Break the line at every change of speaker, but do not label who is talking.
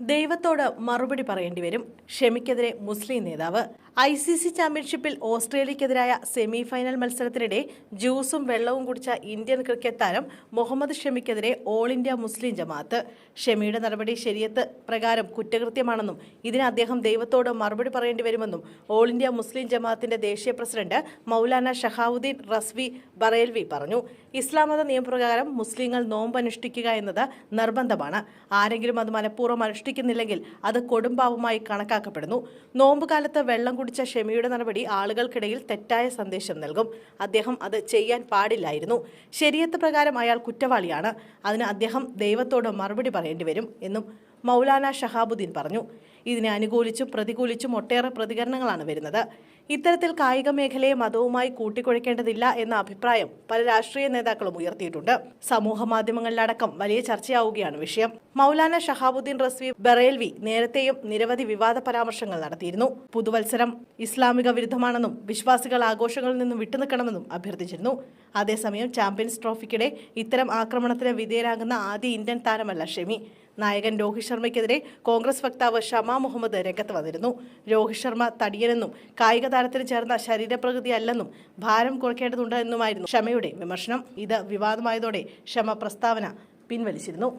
ദൈവത്തോട് മറുപടി പറയേണ്ടി വരും. ഷെമിക്കെതിരെ മുസ്ലിം നേതാവ് ഐ സി സി ചാമ്പ്യൻഷിപ്പിൽ ഓസ്ട്രേലിയക്കെതിരായ സെമി ഫൈനൽ മത്സരത്തിനിടെ ജ്യൂസും വെള്ളവും കുടിച്ച ഇന്ത്യൻ ക്രിക്കറ്റ് താരം മുഹമ്മദ് ഷമിക്കെതിരെ ഓൾ ഇന്ത്യ മുസ്ലിം ജമാഅത്ത്. ഷമിയുടെ നടപടി ശരിയത്ത് പ്രകാരം കുറ്റകൃത്യമാണെന്നും ഇതിന് അദ്ദേഹം ദൈവത്തോട് മറുപടി പറയേണ്ടി വരുമെന്നും ഓൾ ഇന്ത്യ മുസ്ലിം ജമാഅത്തിന്റെ ദേശീയ പ്രസിഡന്റ് മൗലാന ഷഹാവുദ്ദീൻ റസ്വി ബറേൽവി പറഞ്ഞു. ഇസ്ലാം മത നിയമപ്രകാരം മുസ്ലിങ്ങൾ നോമ്പ് അനുഷ്ഠിക്കുക എന്നത് നിർബന്ധമാണ്. ആരെങ്കിലും അത് മനഃപൂർവം അനുഷ്ഠിക്കുന്നില്ലെങ്കിൽ അത് കൊടുംപാവമായി കണക്കാക്കപ്പെടുന്നു. നോമ്പ് നോമ്പുകാലത്ത് വെള്ളം കുടിച്ച ഷെമിയുടെ നടപടി ആളുകൾക്കിടയിൽ തെറ്റായ സന്ദേശം നൽകും. അദ്ദേഹം അത് ചെയ്യാൻ പാടില്ലായിരുന്നു. ശരിയത്ത് പ്രകാരം അയാൾ കുറ്റവാളിയാണ്. അതിന് അദ്ദേഹം ദൈവത്തോട് മറുപടി പറയേണ്ടി വരും എന്നും മൗലാന ഷഹാബുദ്ദീൻ പറഞ്ഞു. ഇതിനെ അനുകൂലിച്ചും പ്രതികൂലിച്ചും ഒട്ടേറെ പ്രതികരണങ്ങളാണ് വരുന്നത്. ഇത്തരത്തിൽ കായിക മേഖലയെ മതവുമായി കൂട്ടിക്കുഴയ്ക്കേണ്ടതില്ല എന്ന അഭിപ്രായം പല രാഷ്ട്രീയ നേതാക്കളും ഉയർത്തിയിട്ടുണ്ട്. സമൂഹ മാധ്യമങ്ങളിലടക്കം വലിയ ചർച്ചയാവുകയാണ് വിഷയം. മൗലാന ഷഹാബുദ്ദീൻ റസ്വി ബറേൽവി നേരത്തെയും നിരവധി വിവാദ പരാമർശങ്ങൾ നടത്തിയിരുന്നു. പുതുവത്സരം ഇസ്ലാമിക വിരുദ്ധമാണെന്നും വിശ്വാസികൾ ആഘോഷങ്ങളിൽ നിന്നും വിട്ടുനിൽക്കണമെന്നും അഭ്യർത്ഥിച്ചിരുന്നു. അതേസമയം ചാമ്പ്യൻസ് ട്രോഫിക്കിടെ ഇത്തരം ആക്രമണത്തിന് വിധേയരാകുന്ന ആദ്യ ഇന്ത്യൻ താരമല്ല ഷെമി. നായകൻ രോഹിത് ശർമ്മയ്ക്കെതിരെ കോൺഗ്രസ് വക്താവ് ഷമ മുഹമ്മദ് രംഗത്ത് വന്നിരുന്നു. രോഹിത് ശർമ്മ തടിയനെന്നും കായിക താരത്തിന് ചേർന്ന ശരീരപ്രകൃതി അല്ലെന്നും ഭാരം കുറയ്ക്കേണ്ടതുണ്ട് എന്നുമായിരുന്നു ഷമയുടെ വിമർശനം. ഇത് വിവാദമായതോടെ ഷമ പ്രസ്താവന പിൻവലിച്ചിരുന്നു.